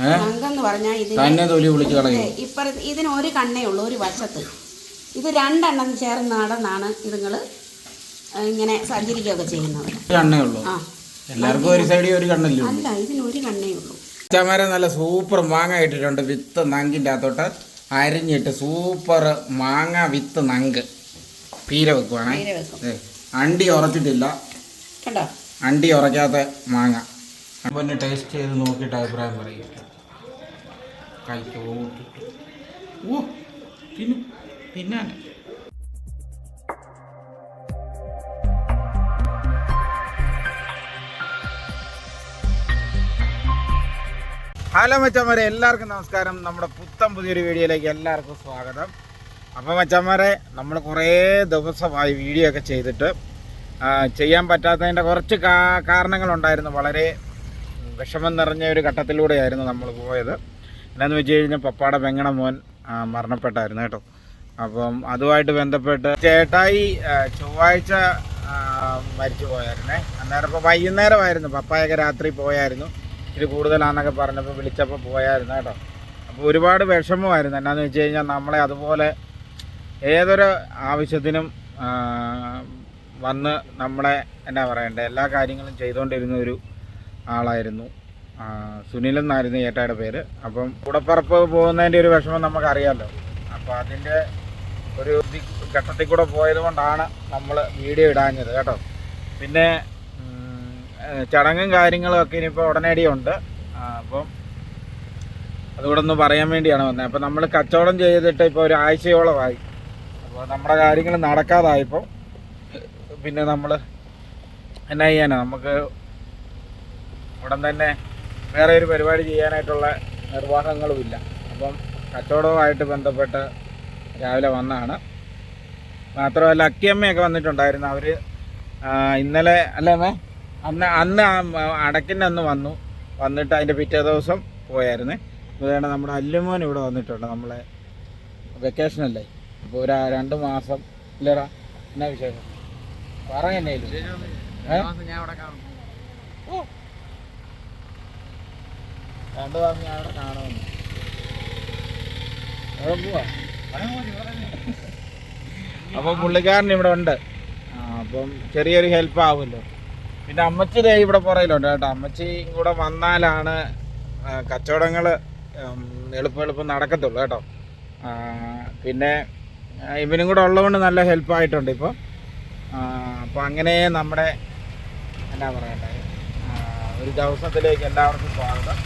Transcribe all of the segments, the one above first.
നങ്കെന്ന് പറഞ്ഞാൽ ഇതിന് തന്നെ തൊലി വിളിച്ച് കളയും. ഇപ്പറ ഇതിന് ഒരു കണ്ണേ ഉള്ളൂ ഒരു വശത്ത്. ഇത് രണ്ടെണ്ണം ചേർന്ന് നടന്നാണ് ഇതുങ്ങൾ ഇങ്ങനെ സഞ്ചരിക്കുകയൊക്കെ ചെയ്യുന്നത്. ഒരു കണ്ണേ ഉള്ളൂ. ആ. എല്ലാവർക്കും ഒരു സൈഡിൽ ഒരു കണ്ണല്ലേ ഉള്ളൂ. അല്ല ഇതിന് ഒരു കണ്ണേ ഉള്ളൂ. ചമര നല്ല സൂപ്പർ മാങ്ങ ഇട്ടിട്ടുണ്ട് വിത്ത് നങ്കിന്റെ അകത്തോട്ട് അരിഞ്ഞിട്ട് സൂപ്പർ മാങ്ങ വിത്ത് നങ്ക്. പീര വെക്കുവാണേ. നേരെ വെക്കും. ദേ, അണ്ടി ഉറച്ചിട്ടില്ല. കണ്ടോ? അണ്ടി ഉറക്കാത്ത മാങ്ങ. ടേസ്റ്റ് ചെയ്ത് നോക്കിയിട്ട് അഭിപ്രായം പറയും. കഴിച്ചോട്ടിട്ട് ഓ തിന്നു. തിന്നാൻ. ഹലോ മച്ചന്മാരെ എല്ലാവർക്കും നമസ്കാരം. നമ്മുടെ പുത്തൻ പുതിയൊരു വീഡിയോയിലേക്ക് എല്ലാവർക്കും സ്വാഗതം. അപ്പോൾ മച്ചന്മാരെ നമ്മൾ കുറേ ദിവസമായി വീഡിയോ ഒക്കെ ചെയ്തിട്ട് ചെയ്യാൻ പറ്റാത്തതിന്റെ കുറച്ച് കാരണങ്ങളുണ്ടായിരുന്നു. വളരെ വിഷമം നിറഞ്ഞ ഒരു ഘട്ടത്തിലൂടെയായിരുന്നു നമ്മൾ പോയത്. എന്നാന്ന് വെച്ച് കഴിഞ്ഞാൽ പപ്പാടെ പെങ്ങണ മോൻ മരണപ്പെട്ടായിരുന്നു കേട്ടോ. അപ്പം അതുമായിട്ട് ബന്ധപ്പെട്ട് ചേട്ടായി ചൊവ്വാഴ്ച മരിച്ചു പോയായിരുന്നേ. അന്നേരം ഇപ്പോൾ വൈകുന്നേരമായിരുന്നു. പപ്പായൊക്കെ രാത്രി പോയായിരുന്നു. ഇത് കൂടുതലാണെന്നൊക്കെ പറഞ്ഞപ്പോൾ വിളിച്ചപ്പോൾ പോയായിരുന്നു കേട്ടോ. അപ്പോൾ ഒരുപാട് വിഷമമായിരുന്നു. എന്നാന്ന് വെച്ച് കഴിഞ്ഞാൽ നമ്മളെ അതുപോലെ ഏതൊരു ആവശ്യത്തിനും വന്ന് നമ്മളെ എന്നാ പറയണ്ടേ എല്ലാ കാര്യങ്ങളും ചെയ്തുകൊണ്ടിരുന്ന ഒരു ആളായിരുന്നു. സുനിൽ എന്നായിരുന്നു ഏട്ടായുടെ പേര്. അപ്പം കൂടപ്പറപ്പ് പോകുന്നതിന്റെ ഒരു വിഷമം നമുക്കറിയാമല്ലോ അപ്പോൾ അതിന്റെ ഒരു ഘട്ടത്തിൽ കൂടെ പോയത് കൊണ്ടാണ് നമ്മൾ വീഡിയോ ഇടാഞ്ഞത് കേട്ടോ. പിന്നെ ചടങ്ങും കാര്യങ്ങളും ഒക്കെ ഇനിയിപ്പോൾ ഉടനടി ഉണ്ട്. അപ്പം അതുകൂടെ ഒന്ന് പറയാൻ വേണ്ടിയാണ് വന്നത്. അപ്പോൾ നമ്മൾ കച്ചവടം ചെയ്തിട്ട് ഇപ്പോൾ ഒരു ആഴ്ചയോളമായി. അപ്പോൾ നമ്മുടെ കാര്യങ്ങൾ നടക്കാതായപ്പോൾ പിന്നെ നമ്മൾ എന്നാ ചെയ്യാനാണ് നമുക്ക് ഉടൻ തന്നെ വേറെ ഒരു പരിപാടി ചെയ്യാനായിട്ടുള്ള നിർവാഹങ്ങളുമില്ല. അപ്പം കച്ചവടവുമായിട്ട് ബന്ധപ്പെട്ട് രാവിലെ വന്നാണ്. മാത്രമല്ല അക്കിയമ്മയൊക്കെ വന്നിട്ടുണ്ടായിരുന്നു. അവർ ഇന്നലെ അല്ലേ മേ അന്ന് അന്ന് അടക്കിന്റെ അന്ന് വന്നു. വന്നിട്ട് അതിന്റെ പിറ്റേ ദിവസം പോയായിരുന്നു. അതുകൊണ്ട് നമ്മുടെ അല്ലുമോൻ ഇവിടെ വന്നിട്ടുണ്ട് നമ്മളെ വെക്കേഷൻ അല്ലേ? അപ്പോൾ ഒരു രണ്ട് മാസം ഇല്ലടാ എന്നാ വിശേഷം? പറഞ്ഞല്ലേ ഓ മാസം ഞാൻ അവിടെ കാണുമെന്ന്. അപ്പം പുള്ളിക്കാരൻ ഇവിടെ ഉണ്ട്. അപ്പം ചെറിയൊരു ഹെൽപ്പ് ആവുമല്ലോ. പിന്നെ അമ്മച്ചി ദേ ഇവിടെ പുറയിലുണ്ട് കേട്ടോ. അമ്മച്ചി കൂടെ വന്നാലാണ് കച്ചവടങ്ങൾ എളുപ്പം എളുപ്പം നടക്കത്തുള്ളൂ കേട്ടോ. പിന്നെ ഇവനും കൂടെ ഉള്ളതുകൊണ്ട് നല്ല ഹെൽപ്പായിട്ടുണ്ട് ഇപ്പോൾ അപ്പോൾ അങ്ങനെ നമ്മുടെ എന്താ പറയണ്ടേ? ഒരു ദിവസത്തിലേക്ക് എല്ലാവർക്കും സ്വാഗതം.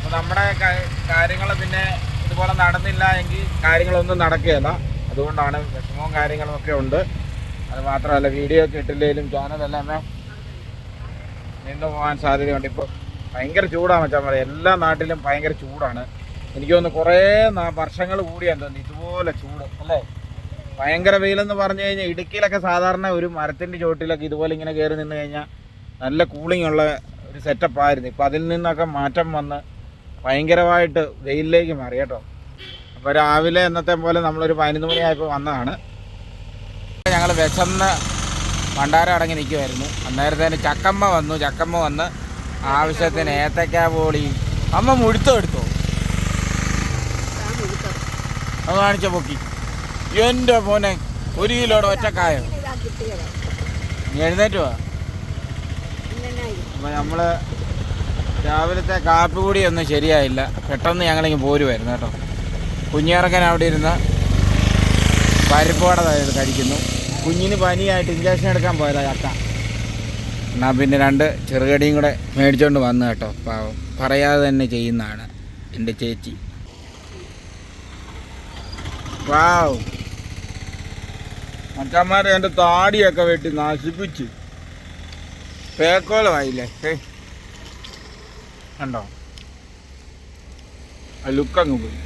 അപ്പോൾ നമ്മുടെ കാര്യങ്ങൾ പിന്നെ ഇതുപോലെ നടന്നില്ല എങ്കിൽ കാര്യങ്ങളൊന്നും നടക്കുകയില്ല അതുകൊണ്ടാണ് വിഷമവും കാര്യങ്ങളും ഒക്കെ ഉണ്ട്. അത് മാത്രമല്ല വീഡിയോ ഒക്കെ ഇട്ടില്ലെങ്കിലും ചാനലെല്ലാം നിന്ന് പോകാൻ സാധ്യതയുണ്ട്. ഇപ്പോൾ ഭയങ്കര ചൂടാണ് വെച്ചാൽ പറയാം. എല്ലാ നാട്ടിലും ഭയങ്കര ചൂടാണ്. എനിക്ക് തോന്നുന്നു കുറേ വർഷങ്ങൾ കൂടിയാണ് തോന്നുന്നു ഇതുപോലെ ചൂട് അല്ലേ? ഭയങ്കര വെയിലെന്ന് പറഞ്ഞു കഴിഞ്ഞാൽ ഇടുക്കിയിലൊക്കെ സാധാരണ ഒരു മരത്തിന്റെ ചോട്ടിലൊക്കെ ഇതുപോലെ ഇങ്ങനെ കയറി നിന്ന് കഴിഞ്ഞാൽ നല്ല കൂളിംഗ് ഉള്ള ഒരു സെറ്റപ്പ് ആയിരുന്നു. ഇപ്പം അതിൽ നിന്നൊക്കെ മാറ്റം വന്ന് ഭയങ്കരമായിട്ട് വെയിലിലേക്ക് മാറി കേട്ടോ. അപ്പോൾ രാവിലെ എന്നത്തെ പോലെ നമ്മളൊരു പതിനൊന്ന് മണിയായപ്പോൾ വന്നതാണ്. ഞങ്ങൾ വിശന്ന് ഭണ്ഡാരം അടങ്ങി നിൽക്കുമായിരുന്നു അന്നേരത്തേന് ചക്കമ്മ വന്നു. ചക്കമ്മ വന്ന് ആവശ്യത്തിന് ഏത്തക്ക പോളി. അമ്മ മുഴുത്തോ എടുത്തോ? അത് കാണിച്ച പൊക്കി. എന്റെ മോനെ ഒരു കിലോടെ ഒറ്റക്കായോ? എഴുന്നേറ്റുവാ അപ്പോൾ നമ്മൾ രാവിലത്തെ കാപ്പി കൂടി ഒന്നും ശരിയായില്ല. പെട്ടെന്ന് ഞങ്ങളിങ്ങ് പോരുമായിരുന്നു കേട്ടോ. കുഞ്ഞിറക്കൻ അവിടെ ഇരുന്ന് പരിപ്പോട കഴിക്കുന്നു. കുഞ്ഞിന് പനിയായിട്ട് ഇഞ്ചക്ഷൻ എടുക്കാൻ പോയതാ ചക്ക. എന്നാൽ പിന്നെ രണ്ട് ചെറുകടിയും കൂടെ മേടിച്ചോണ്ട് വന്നു കേട്ടോ. പാവം. പറയാതെ തന്നെ ചെയ്യുന്നതാണ് എന്റെ ചേച്ചി. വാവ്. മച്ചന്മാരെ എന്റെ താടിയൊക്കെ വെട്ടി നശിപ്പിച്ച്. പേക്കോളമായില്ലേ ഏ കണ്ടോ? ആ ലുക്ക് അങ്ങ് പോയി.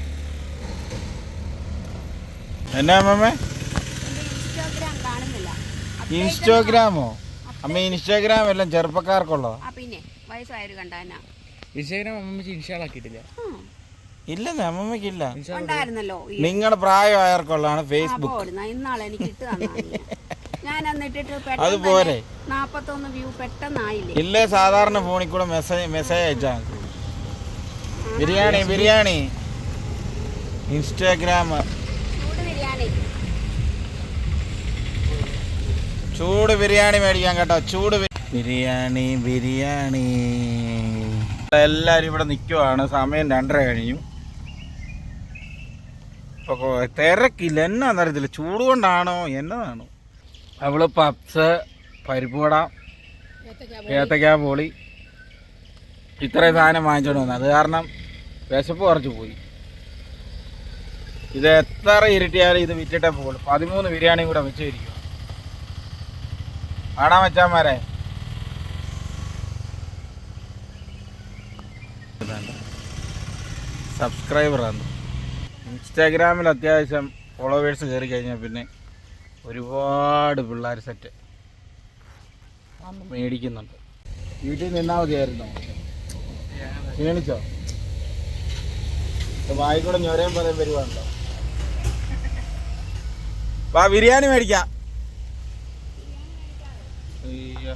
എന്നാ അമ്മമ്മേ? കാണുന്നില്ല ഇൻസ്റ്റാഗ്രാമോ? അമ്മ ഇൻസ്റ്റാഗ്രാം എല്ലാം ചെറുപ്പക്കാർക്കുള്ളോ ആ പിന്നെ. വയസ്സായൊരു കണ്ടാനാ ഇൻസ്റ്റാഗ്രാം ഇല്ലെന്ന് അമ്മമ്മയ്ക്കില്ല. ഉണ്ടായിരുന്നല്ലോ നിങ്ങളുടെ പ്രായമായവർക്കുള്ളതാണ് ഫേസ്ബുക്ക് ഇന്നാളെ എനിക്ക് ഞാൻ അന്നിട്ടിട്ട് അത് പോരെ നാപ്പത്തൊന്ന് വ്യൂ പെട്ടെന്നായില്ലേ? ഇല്ലേ സാധാരണ ഫോണിൽ കൂടെ മെസ്സേജ് മെസ്സേജ് അയച്ചാ ബിരിയാണി ബിരിയാണി. ഇൻസ്റ്റാഗ്രാം ചൂട് ബിരിയാണി. മേടിക്കാൻ കേട്ടോ. ചൂട് ബിരിയാണി ബിരിയാണി. എല്ലാവരും ഇവിടെ നിൽക്കുവാണ് സമയം രണ്ടര കഴിഞ്ഞു. ഇപ്പൊ കൊ- തിരക്കില്ല. എന്നാന്നറിയത്തില്ല ചൂട് കൊണ്ടാണോ? എന്നതാണോ? അവൾ പപ്സ് പരിപ്പുവട ഏത്തക്കാ പോളി ഇത്രയും സാധനം വാങ്ങിച്ചോണ്ട് വന്നു. അത് കാരണം വിശപ്പ് കുറച്ച് പോയി. ഇത് എത്ര ഇരുട്ടിയാലും ഇത് വിറ്റിട്ടേ പോകുള്ളൂ പതിമൂന്ന് ബിരിയാണിയും കൂടെ വെച്ചിരിക്കും ആടാ മച്ചാന്മാരെ. സബ്സ്ക്രൈബറാണ് ഇൻസ്റ്റാഗ്രാമിൽ അത്യാവശ്യം ഫോളോവേഴ്സ് കയറി കഴിഞ്ഞാൽ പിന്നെ ഒരുപാട് പിള്ളേർ സെറ്റ് മേടിക്കുന്നുണ്ട്. വീട്ടിൽ നിന്നാ മതിയായിരുന്നോ. ക്ഷീണിച്ചോ? വായിക്കൂടെ ഞൊരയും പറയാൻ വരുവാണല്ലോ. വാ ബിരിയാണി മേടിക്കാം. അയ്യോ.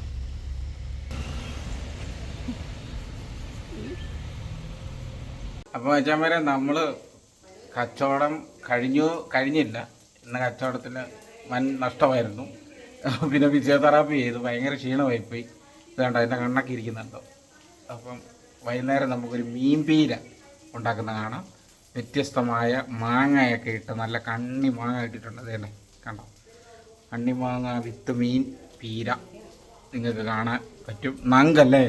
അപ്പോൾ വെച്ചാൽ നമ്മൾ കച്ചവടം കഴിഞ്ഞു കഴിഞ്ഞില്ല. ഇന്ന് കച്ചവടത്തിൽ വൻ നഷ്ടമായിരുന്നു. പിന്നെ ഫിസിയോതെറാപ്പി ചെയ്തു. ഭയങ്കര ക്ഷീണമായിപ്പോയി. പോയി കണ്ടോ അതിന്റെ കണ്ണൊക്കെ ഇരിക്കുന്നുണ്ടോ. അപ്പം വൈകുന്നേരം നമുക്കൊരു മീൻ പീര ഉണ്ടാക്കുന്ന കാണാം. വ്യത്യസ്തമായ മാങ്ങയൊക്കെ ഇട്ട് നല്ല കണ്ണി മാങ്ങ ഇട്ടിട്ടുണ്ട് അതേനെ കണ്ടോ. കണ്ണി മാങ്ങ വിത്ത് മീൻ പീര നിങ്ങൾക്ക് കാണാൻ പറ്റും. നങ്കല്ലേ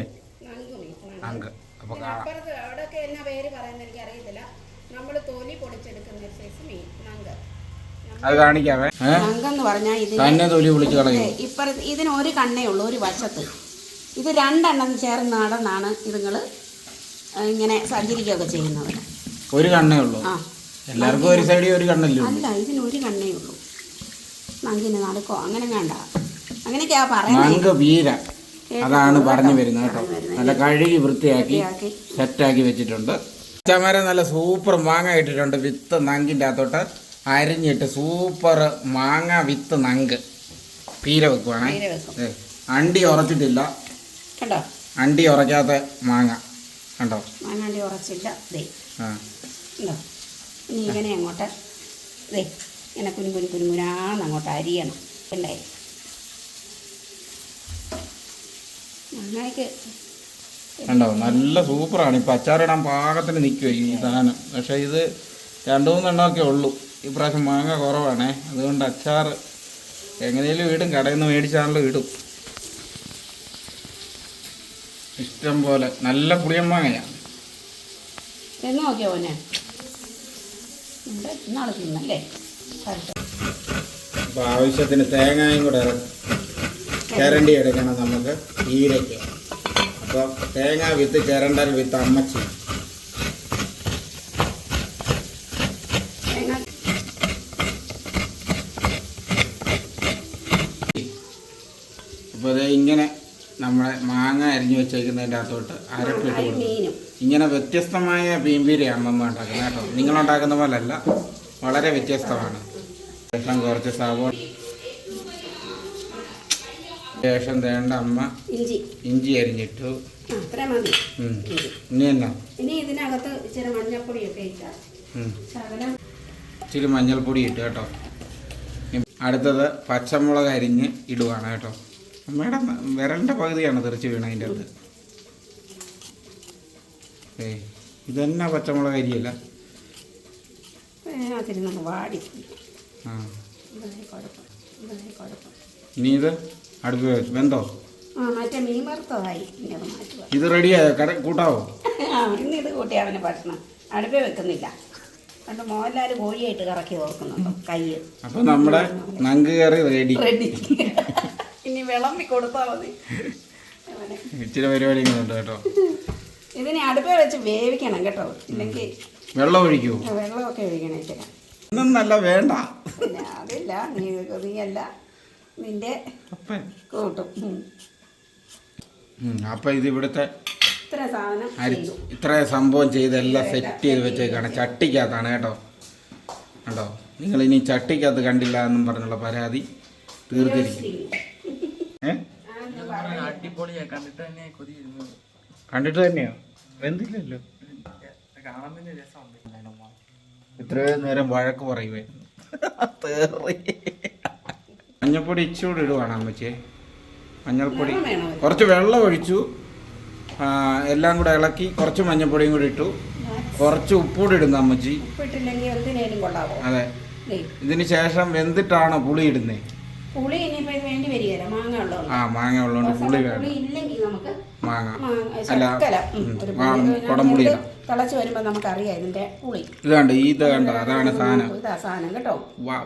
നങ്ക് അപ്പോൾ കാണാം. അവിടെയൊക്കെ പേര് നമ്മൾ തോലി പൊടിച്ചെടുക്കുന്ന മീൻ. നങ്ക അത് കാണിക്കാമേ ഏ? നങ്കെന്ന് പറഞ്ഞാൽ തന്നെ തൊലി വിളിച്ചു കളയും. ഇപ്പൊ ഇതിന് ഒരു കണ്ണേ ഉള്ളൂ ഒരു വശത്ത്. ഇത് രണ്ടെണ്ണം ചേർന്ന് നടന്നാണ് ഇതുങ്ങൾ ഇങ്ങനെ സഞ്ചരിക്കുകയൊക്കെ ചെയ്യുന്നത്. ഒരു കണ്ണേ ഉള്ളൂ. ആ. എല്ലാവർക്കും ഒരു സൈഡിൽ ഒരു കണ്ണല്ലേ ഉള്ളൂ. അല്ല ഇതിന് ഒരു കണ്ണേ ഉള്ളൂ. നങ്കിന് നടക്കോ? അങ്ങനെ വേണ്ട. അങ്ങനെയൊക്കെയാ പറയുന്നത് നങ്ക് വീര. അതാണ് പറഞ്ഞു വരുന്നത് കേട്ടോ. നല്ല കഴുകി വൃത്തിയാക്കി വൃത്തിയാക്കി. സെറ്റാക്കി വെച്ചിട്ടുണ്ട്. ചമര നല്ല സൂപ്പർ മാങ്ങ ഇട്ടിട്ടുണ്ട് വിത്ത് നങ്കിന്റെ അകത്തോട്ട്. അരിഞ്ഞിട്ട് സൂപ്പർ മാങ്ങ വിത്ത് നങ്ക്. പീര വെക്കുവാണേ. അണ്ടി ഉറച്ചിട്ടില്ല. കണ്ടോ? അണ്ടി ഉറക്കാത്ത മാങ്ങ. കണ്ടോ? മാങ്ങാണ്ടി ഉറച്ചില്ല. ദേ. ഉണ്ടോ ഇനി ഇങ്ങനെ അങ്ങോട്ട് ദേ ഇങ്ങനെ കുനു കുനു കുനുകുനാന്ന് അങ്ങോട്ട് അരിയണം. അല്ലേ മാങ്ങയ്ക്ക് കണ്ടോ? നല്ല സൂപ്പറാണ്. ഇപ്പം അച്ചാറിടാൻ പാകത്തിന് നിൽക്കുമോ ഈ സാധനം. പക്ഷേ ഇത് രണ്ടു മൂന്നെണ്ണമൊക്കെ ഉള്ളൂ. ഇപ്രാവശ്യം മാങ്ങ കുറവാണേ. അതുകൊണ്ട് അച്ചാർ എങ്ങനെയും ഇടും. കടയിൽ നിന്ന് മേടിച്ചാണല്ലോ ഇടും. ഇഷ്ടം പോലെ. നല്ല പുളിയൻ മാങ്ങയാണ് അപ്പൊ ആവശ്യത്തിന് തേങ്ങയും കൂടെ ചിരണ്ടി എടുക്കണം നമുക്ക്. ഈരയ്ക്ക് അപ്പോൾ തേങ്ങ വിത്ത് ചിരണ്ടൽ വിത്ത് അമ്മച്ചി. ഇങ്ങനെ നമ്മളെ മാങ്ങ അരിഞ്ഞു വെച്ചേക്കുന്നതിന്റെ അകത്തോട്ട് അരപ്പിട്ട് അരി കൊടുക്കും. ഇങ്ങനെ വ്യത്യസ്തമായ പീമ്പീരയാണ് അമ്മ ഉണ്ടാക്കുന്നത് കേട്ടോ. നിങ്ങളുണ്ടാക്കുന്ന പോലല്ല വളരെ വ്യത്യസ്തമാണ്. ശേഷം കുറച്ച് സവോള ശേഷം വേണ്ട അമ്മ ഇഞ്ചി. അരിഞ്ഞിട്ടു. ഇനി എന്നാ? ഇനി ഇതിനകത്ത് ഇച്ചിരി മഞ്ഞൾപ്പൊടി ഇട്ടു കേട്ടോ. അടുത്തത് പച്ചമുളക് അരിഞ്ഞ് ഇടുവാണ് കേട്ടോ. അമ്മയുടെ വിരലിന്റെ പകുതിയാണ് തെറിച്ച് വീണ അതിന്റെ ഏ ഇതന്നെ പച്ചമുളക് അരിയല്ല? ആ. ഇനി ഇത് അടുപ്പ് വെന്തോ? അത് ഇത് റെഡിയായോ കട കൂട്ടാവോ? ഇന്ന് ഇത് കൂട്ടി അവന് ഭക്ഷണം. അടുപ്പേ വെക്കുന്നില്ല. പണ്ട് മോഹൻലാൽ കോഴിയായിട്ട് കറക്കി ഓർക്കുന്നുണ്ടോ കൈ അപ്പോൾ നമ്മുടെ നങ്ക് കറി റെഡി റെഡി ഇനി വിളമ്പി കൊടുത്താൽ മതി. ഇച്ചിരി പരിപാടികളുണ്ട് കേട്ടോ. ഇതിനെ അടുപ്പേ വെച്ച് വേവിക്കണം കേട്ടോ. ഇല്ലെങ്കിൽ വെള്ളം ഒഴിക്കൂ. വെള്ളമൊക്കെ ഒഴിക്കണം ഇച്ചിരി. ഇന്നല്ല വേണ്ട. അതില്ല നീ നീയല്ല. നിന്റെ അപ്പൻ. കൂട്ടും. ഉം, ഇത് ഇവിടുത്തെ ഇത്ര സംഭവം ചെയ്ത് എല്ലാം സെറ്റ് ചെയ്ത് വെച്ചേക്കാണ്. ചട്ടിക്കകത്താണ് കേട്ടോ. കേട്ടോ നിങ്ങൾ ഇനി ചട്ടിക്കകത്ത് കണ്ടില്ല എന്നും പറഞ്ഞുള്ള പരാതി തീർത്തിരിക്കും കണ്ടിട്ട് തന്നെ കൊതി കണ്ടിട്ട് തന്നെയോ? എന്തില്ലല്ലോ ഇത്രയും നേരം വഴക്ക് പറയുവേ. മഞ്ഞൾപ്പൊടി ഇച്ചിരി ഇടുവാണ് അമ്മച്ചേ മഞ്ഞൾപ്പൊടി? കുറച്ച് വെള്ളം ഒഴിച്ചു. എല്ലാം കൂടെ ഇളക്കി കുറച്ച് മഞ്ഞൾപ്പൊടിയും കൂടി ഇട്ടു. കുറച്ച് ഉപ്പൂടി ഇടുന്നു അമ്മച്ചി. അതെ. ഇതിന് ശേഷം വെന്തിട്ടാണ് പുളി ഇടുന്നത് പുളി ഇനിയിപ്പോ വേണ്ടി വരികയില്ല. മാങ്ങ ഉള്ളതുകൊണ്ട്. ആ മാങ്ങ ഉള്ളതുകൊണ്ട് പുളി വേണം പുളി ഇല്ലെങ്കിൽ നമുക്ക് മാങ്ങ. ശർക്കര കുടംപുളി തിളച്ച് വരുമ്പോൾ നമുക്കറിയാം ഇതിന്റെ പുളി. ഇത് കണ്ടോ? ഇത് കണ്ടോ? അതാണ് സാധനം. ഇതാ സാധനം കേട്ടോ. വാ.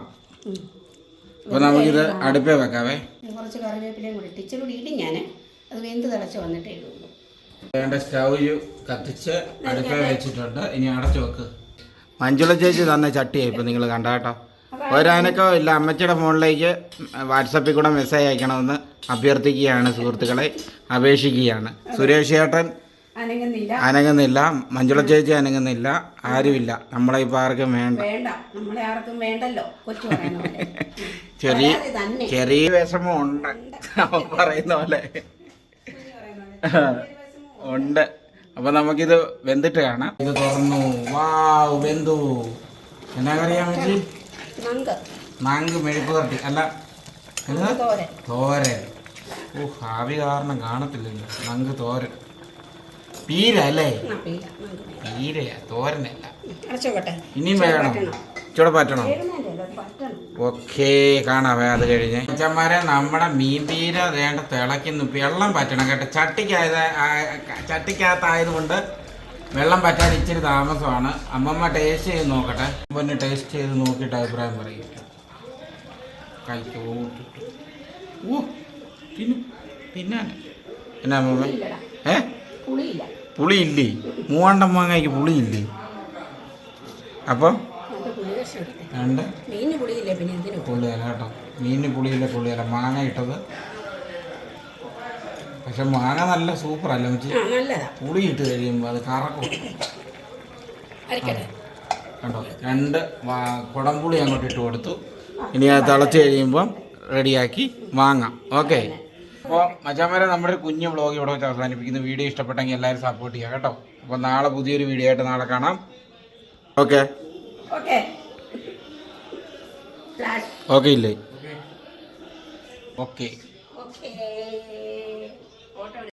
അപ്പൊ നമുക്കിത് അടുപ്പേ വെക്കാവേ. കുറച്ച് കറിവേപ്പിലയും കൂടി ഇച്ചിരി കൂടി ഇടും ഞാൻ അത് വെന്ത് തിളച്ച് വന്നിട്ടേ ഇടുള്ളൂ. വേണ്ട സ്റ്റൗ കത്തിച്ച് അടുപ്പേ വെച്ചിട്ടുണ്ട്. ഇനി അടച്ചു വെക്ക്. മഞ്ജുള ചേച്ചി തന്ന ചട്ടിയായി ഇപ്പൊ നിങ്ങൾ കണ്ട കേട്ടോ. ഒരനക്കോ ഇല്ല. അമ്മച്ചിയുടെ ഫോണിലേക്ക് വാട്സപ്പിൽ കൂടെ മെസ്സേജ് അയക്കണമെന്ന് അഭ്യർത്ഥിക്കുകയാണ് സുഹൃത്തുക്കളെ. അപേക്ഷിക്കുകയാണ്. സുരേഷ് ചേട്ടൻ അനങ്ങുന്നില്ല. മഞ്ജുള ചേച്ചി അനങ്ങുന്നില്ല. ആരുമില്ല. നമ്മളെ ഇപ്പൊ ആർക്കും വേണ്ട. ചെറിയ ചെറിയ വിഷമം ഉണ്ട്. പറയുന്ന പോലെ. ഉണ്ട്. അപ്പൊ നമുക്കിത് വെന്തിട്ട് കാണാം. ഇത് തുറന്നു. വാ വെന്തു. എന്നാ കറിയാ നങ്ക് മെഴുപ്പ് മെഴുക്ക് തട്ടി അല്ല തോരൻ. ഓ ഹാവി കാരണം കാണത്തില്ലല്ലോ. നങ്ക് തോരൻ. പീര അല്ലേ. പീരയാ തോരനല്ല. ഇനിയും വേണം. ചൂടെ പറ്റണം. ഓക്കേ കാണാവേ അത് കഴിഞ്ഞ്. അച്ഛന്മാരെ നമ്മുടെ മീൻ പീര വേണ്ട തിളയ്ക്കുന്നു. വെള്ളം പറ്റണം കേട്ടോ. ചട്ടിക്കായത് ചട്ടിക്കകത്തായതുകൊണ്ട് വെള്ളം പറ്റാതെ ഇച്ചിരി താമസമാണ്. അമ്മമ്മ ടേസ്റ്റ് ചെയ്ത് നോക്കട്ടെ. അമ്മ ടേസ്റ്റ് ചെയ്ത് നോക്കിയിട്ട് അഭിപ്രായം പറയും. കഴിച്ചോട്ടിട്ട് ഓ തിന്നു. തിന്നാൻ. എന്നാ അമ്മമ്മ? ഏ? പുളിയില്ല. പുളിയില്ലേ? മൂവാണ്ടം മാങ്ങയ്ക്ക് പുളിയില്ലേ? അപ്പം? രണ്ട് പുളിയില്ല കേട്ടോ. മീനിന് പുളിയില്ല പുളിയല്ല. മാങ്ങ ഇട്ടത് പക്ഷെ മാങ്ങ നല്ല സൂപ്പർ അല്ല നല്ലതാ. പുളി ഇട്ട് കഴിയുമ്പോൾ അത് കറക്കും. കണ്ടോ? രണ്ട് കുടംപുളി അങ്ങോട്ട് ഇട്ട് കൊടുത്തു. ഇനി അത് തിളച്ച് കഴിയുമ്പം റെഡിയാക്കി വാങ്ങാം ഓക്കെ. അപ്പോൾ മച്ചാമാരെ നമ്മുടെ ഒരു കുഞ്ഞു വ്ളോഗ് ഇവിടെ വെച്ച് അവസാനിപ്പിക്കുന്നു. വീഡിയോ ഇഷ്ടപ്പെട്ടെങ്കിൽ എല്ലാവരും സപ്പോർട്ട് ചെയ്യുക കേട്ടോ. അപ്പോൾ നാളെ പുതിയൊരു വീഡിയോ ആയിട്ട് നാളെ കാണാം. ഓക്കെ. ഓക്കെ. ഇല്ലേ? ഓക്കെ. ഓക്കെ.